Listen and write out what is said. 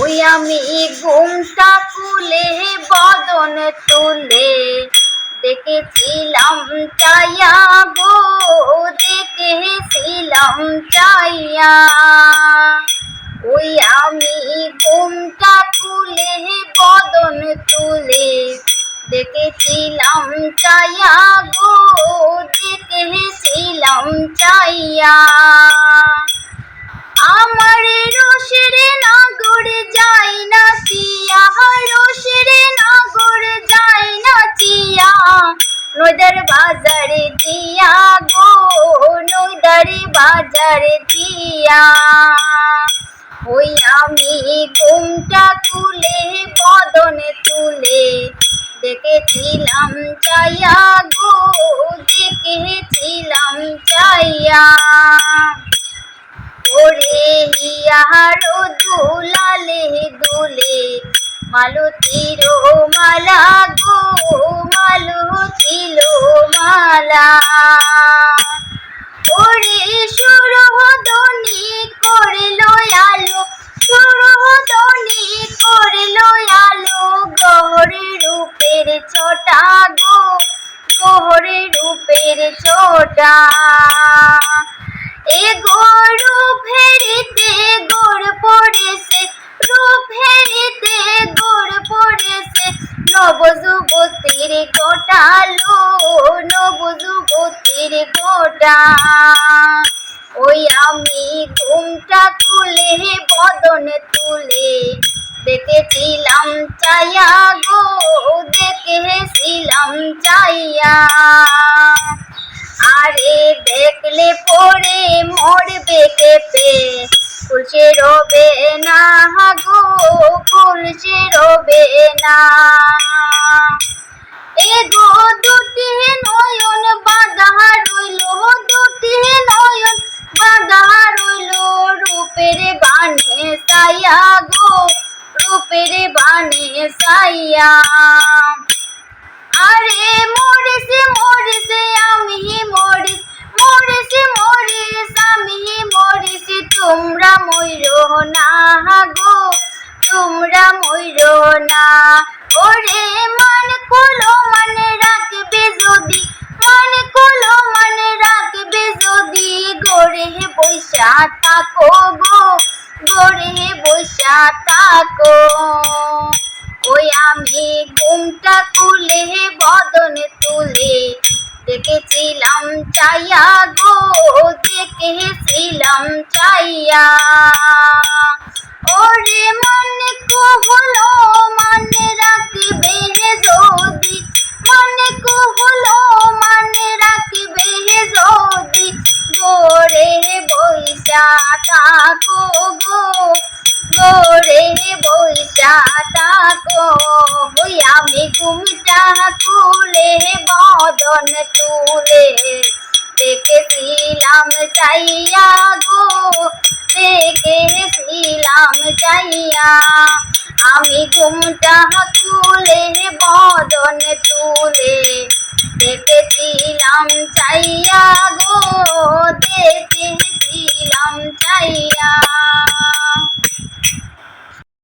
ওই আমি ঘুমটা খুলে বদন তুলে দেখেছিলাম চাইয়া গো, দেখেছিলাম চাইয়া। ওই আমি ঘুমটা খুলে বদন তুলে দেখেছিলাম চাইয়া গো, দেখেছিলাম চাইয়া। আমার দিয়া গো নদর বাজারে দিয়া। ওই আমি ঘুমটা তুলে, বদনে তুলে দেখেছিলাম চাইয়া গো, দেখেছিলাম চাইয়া ওরে হিয়ারো দুলালে দুলে, মালতীর মালা মালা ওরে সুরহদনি করল আলো সুরহদনি করল আলো। গহরে রূপের ছোটা গো, গহরে রূপের ছোটা। এ গরু ফেরিতে গোড় পড়েছে রূপ ফেরিতে গোড় পড়েছে, নবযুবতীর গোটালো নবযুবতীর গোটা। ওই আমি ঘুমটা তুলে, বদনে তুলে দেখেছিলাম চাইয়া গো, দেখেছিলাম চাইয়া আরে দেখলে পরে মরবে কেঁপে কুলসে রবে না গো কুলসে রবে না। সাইয়া গো, রূপের বানে সাইয়া। আরে মরিসে মরিসে, আমি মরিস, মরিসে, মরিস, আমি মরিস, তোমরা ময়ূর না গো, তোমরা ময়ূর না। ওরে মান কুলো মানে রাখবে যদি, মান কুলো মানে রাখবে যদি, গড়ে বৈশা থাকো গো। গড়ে বৈশা থাকো। ওই আমি ঘুমটা তুলে বদনে তুলে দেখেছিলাম চাইয়া গো, দেখেছিলাম চাইয়া ওরে মনে কো হলো মানে রাখবে যদি। মনে কো হলো মানে রাখবে যদি। গোরে বৈশা থাকো গো গোরে বৈশা থাকো ওই আমি ঘুমটা তুলে, বদন তুলে দেখেছিলাম চাইয়া গো, দেখেছিলাম চাইয়া। আমি ঘুমটা তুলে, বদন তুলে দেখেছিলাম চাইয়া গো